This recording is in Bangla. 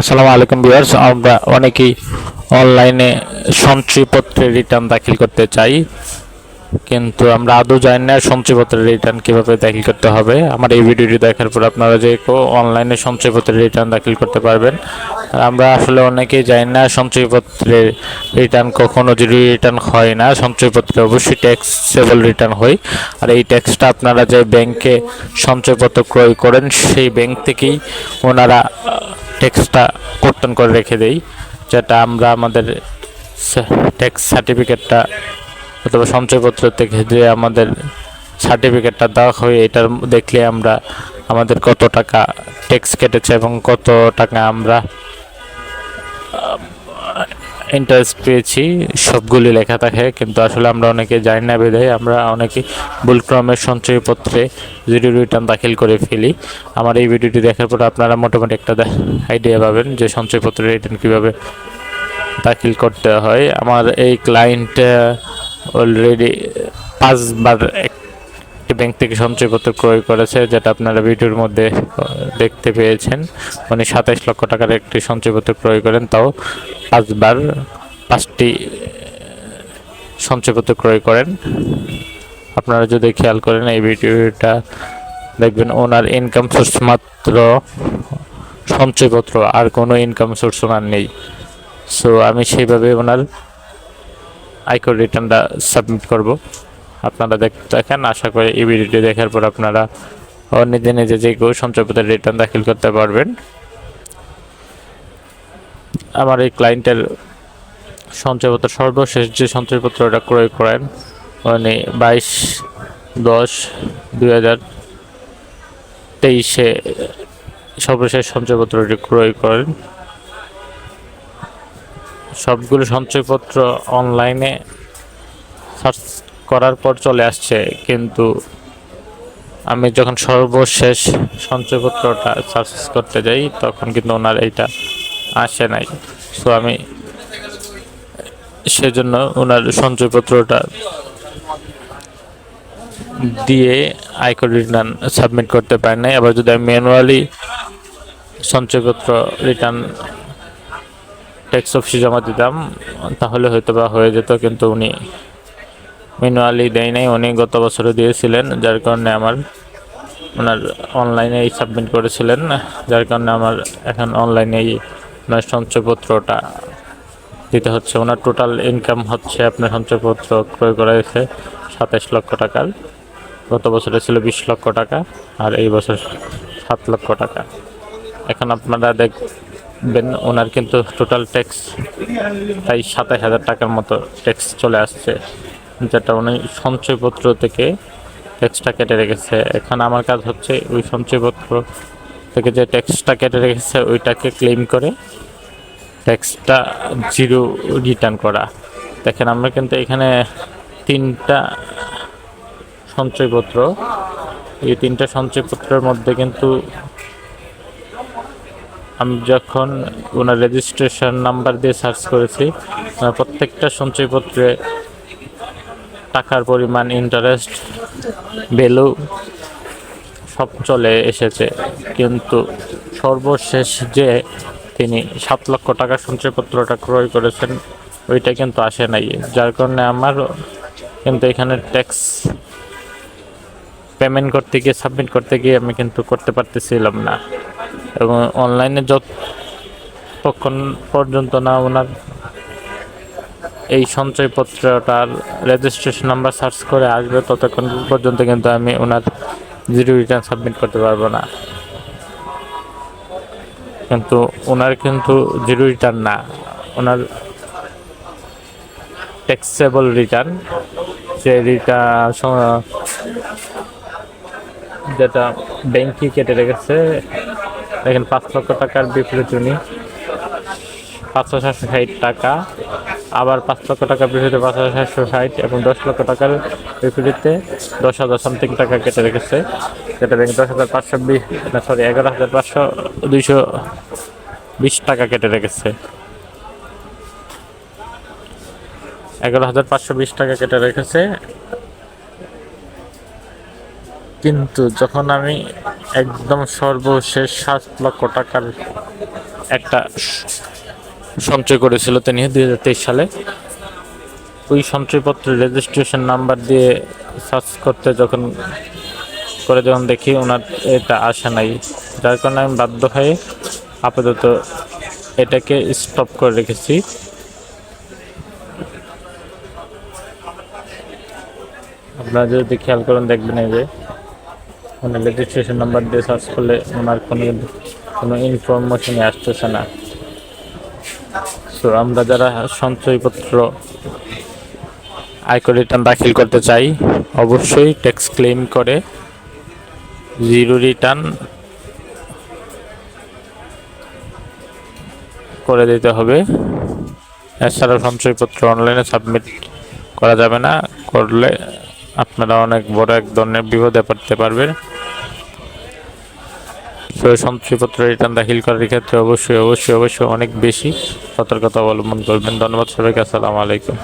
আসসালামু আলাইকুম ভিউয়ার্স, আমরা অনেকেই অনলাইনে সঞ্চয়পত্রে রিটার্ন দাখিল করতে চাই, কিন্তু আমরা আদৌ জানি না সঞ্চয়পত্রের রিটার্ন কীভাবে দাখিল করতে হবে। আমার এই ভিডিওটি দেখার পর আপনারা যে অনলাইনে সঞ্চয়পত্রের রিটার্ন দাখিল করতে পারবেন। আর আমরা আসলে অনেকেই জানি না সঞ্চয়পত্রের রিটার্ন কখনো যদি রিটার্ন হয় না, সঞ্চয়পত্রে অবশ্যই ট্যাক্সেবল রিটার্ন হয়। আর এই ট্যাক্সটা আপনারা যে ব্যাংকে সঞ্চয়পত্র ক্রয় করেন, সেই ব্যাংক থেকেই ওনারা ট্যাক্সটা কর্তন করে রেখে দেই, যেটা আমরা আমাদের ট্যাক্স সার্টিফিকেটটা অথবা সঞ্চয়পত্র থেকে যে আমাদের সার্টিফিকেটটা দেওয়া হয়, এটার দেখলে আমরা আমাদের কত টাকা ট্যাক্স কেটেছে এবং কত টাকা আমরা ইন্টারেস্ট পেয়েছি, সবগুলি লেখা থাকে, কিন্তু আসলে আমরা অনেকে জানি না বিধায় আমরা অনেকে ভুলক্রমে সঞ্চয়পত্রে জিরো রিটার্ন দাখিল করে ফেলি। আমার এই ভিডিওটি দেখার পর আপনারা মোটামুটি একটা আইডিয়া পাবেন যে সঞ্চয়পত্রের রিটার্ন কীভাবে দাখিল করতে হয়। আমার এই ক্লায়েন্ট অলরেডি পাঁচবার একটি ব্যাংক থেকে সঞ্চয়পত্র ক্রয় করেছে, যেটা আপনারা ভিডিওর মধ্যে দেখতে পেয়েছেন। উনি সাতাইশ লক্ষ টাকার একটি সঞ্চয়পত্র ক্রয় করেন। তাও পাঁচবার পাঁচটি সঞ্চয়পত্র ক্রয় করেন। আপনারা যদি খেয়াল করেন, এই ভিডিওটা দেখবেন, ওনার ইনকাম সোর্স মাত্র সঞ্চয়পত্র, আর কোনো ইনকাম সোর্স ওনার নেই। সো আমি সেইভাবে ওনার আয়কর রিটার্নটা সাবমিট করব। আপনারা দেখ, দেখেন, আশা করি এই ভিডিওটি দেখার পর আপনারা নিজে নিজে যে কেউ সঞ্চয়পত্রের রিটার্ন দাখিল করতে পারবেন। আমার এই ক্লায়েন্টের সঞ্চয়পত্র, সর্বশেষ যে সঞ্চয়পত্র ওটা ক্রয় করেন, উনি বাইশ দশ দুই হাজার তেইশে সর্বশেষ সঞ্চয়পত্রটি ক্রয় করেন। সবগুলো সঞ্চয়পত্র অনলাইনে সার্চ করার পর চলে আসছে, কিন্তু আমি যখন সর্বশেষ সঞ্চয়পত্রটা সার্চ করতে যাই, তখন কিন্তু ওনার এইটা আসে নাই। সো আমি সেজন্য ওনার সঞ্চয়পত্রটা দিয়ে আয়কর রিটার্ন সাবমিট করতে পারি নাই। আবার যদি আমি ম্যানুয়ালি সঞ্চয়পত্র রিটার্ন ট্যাক্স অফিসে জমা দিতাম, তাহলে হয়তো বা হয়ে যেত, কিন্তু উনি ম্যানুয়ালি দেয় নাই, উনি গত বছরে দিয়েছিলেন, যার কারণে আমার ওনার অনলাইনেই সাবমিট করেছিলেন, যার কারণে আমার এখন অনলাইনেই ওনার সঞ্চয়পত্রটা দিতে হচ্ছে। ওনার টোটাল ইনকাম হচ্ছে আপনার সঞ্চয়পত্র ক্রয় করা হয়েছে সাতাশ লক্ষ টাকার। গত বছরে ছিল বিশ লক্ষ টাকা, আর এই বছর সাত লক্ষ টাকা। এখন আপনারা দেখবেন ওনার কিন্তু টোটাল ট্যাক্স প্রায় সাতাশ হাজার টাকার মতো ট্যাক্স চলে আসছে। যেটা উনি সঞ্চয়পত্র থেকে ট্যাক্সটা কেটে রেখেছে। এখন আমার কাজ হচ্ছে ওই সঞ্চয়পত্র থেকে যে ট্যাক্সটা কেটে রেখেছে, ওইটাকে ক্লেম করে ট্যাক্সটা জিরো রিটার্ন করা। দেখেন, আমরা কিন্তু এখানে তিনটা সঞ্চয়পত্র, এই তিনটা সঞ্চয়পত্রের মধ্যে কিন্তু আমি যখন ওনার রেজিস্ট্রেশন নাম্বার দিয়ে সার্চ করেছি প্রত্যেকটা সঞ্চয়পত্রে টাকার পরিমাণ ইন্টারেস্ট ভ্যালু সব চলে এসেছে। কিন্তু সর্বশেষ যে তিনি সাত লক্ষ টাকার সঞ্চয়পত্রটা ক্রয় করেছেন, ওইটা কিন্তু আসে নাই। যার কারণে আমার কিন্তু এখানে ট্যাক্স পেমেন্ট করতে গিয়ে সাবমিট করতে গিয়ে আমি কিন্তু করতে পারতেছিলাম না। এবং অনলাইনে যতক্ষণ পর্যন্ত না ওনার এই সঞ্চয়পত্রটার রেজিস্ট্রেশন নাম্বার সার্চ করে আসবে, ততক্ষণ পর্যন্ত কিন্তু আমি ওনার জিরো রিটার্ন সাবমিট করতে পারব না। কিন্তু ওনার কিন্তু জিরো রিটার্ন না। ওনার ট্যাক্সেবল রিটার্ন যে রিটার্ন যেটা ব্যাংকে কেটে রেখেছে, দেখেন পাঁচ লক্ষ টাকার বিপরীত উনি, পাঁচশো সাতশো ষাট টাকা। আবার পাঁচ লক্ষ টাকার বিপরীতে পাঁচ হাজার সাতশো ষাট এবং দশ লক্ষ টাকার বিপরীতে দশ হাজার সামথিং টাকা কেটে রেখেছে। কেটে ব্যাংক দশ হাজার পাঁচশো বিশ না সরি এগারো হাজার পাঁচশো দুইশো বিশ টাকা কেটে রেখেছে। এগারো হাজার পাঁচশো বিশ টাকা কেটে রেখেছে। কিন্তু যখন আমি একদম সর্বশেষ সাত লক্ষ টাকার একটা সঞ্চয় করেছিল তিনি দুই হাজার তেইশ সালে। ওই সঞ্চয়পত্রের রেজিস্ট্রেশন নাম্বার দিয়ে সার্চ করতে যখন, করে যখন দেখি ওনার এটা আসে নাই। যার কারণে আমি বাধ্য হয়ে আপাতত এটাকে স্টপ করে রেখেছি। আপনারা যদি খেয়াল করেন, দেখবেন এই যে মানে রেজিস্ট্রেশন নাম্বার দিয়ে সার্চ করলে ওনার কোনো কোনো ইনফরমেশনই আসতেছে না। সো আমরা যারা সঞ্চয়পত্র আয়কর রিটার্ন দাখিল করতে চাই, অবশ্যই ট্যাক্স ক্লেম করে জিরো রিটার্ন করে দিতে হবে। এছাড়া সঞ্চয়পত্র অনলাইনে সাবমিট করা যাবে না, করলে আপনারা অনেক বড় এক ধরনের বিপদে পড়তে পারবেন। তো সঞ্চয়পত্র রিটার্ন দাখিল করার ক্ষেত্রে অবশ্যই অবশ্যই অবশ্যই অনেক বেশি সতর্কতা অবলম্বন করবেন। ধন্যবাদ সবাইকে, আসসালামু আলাইকুম।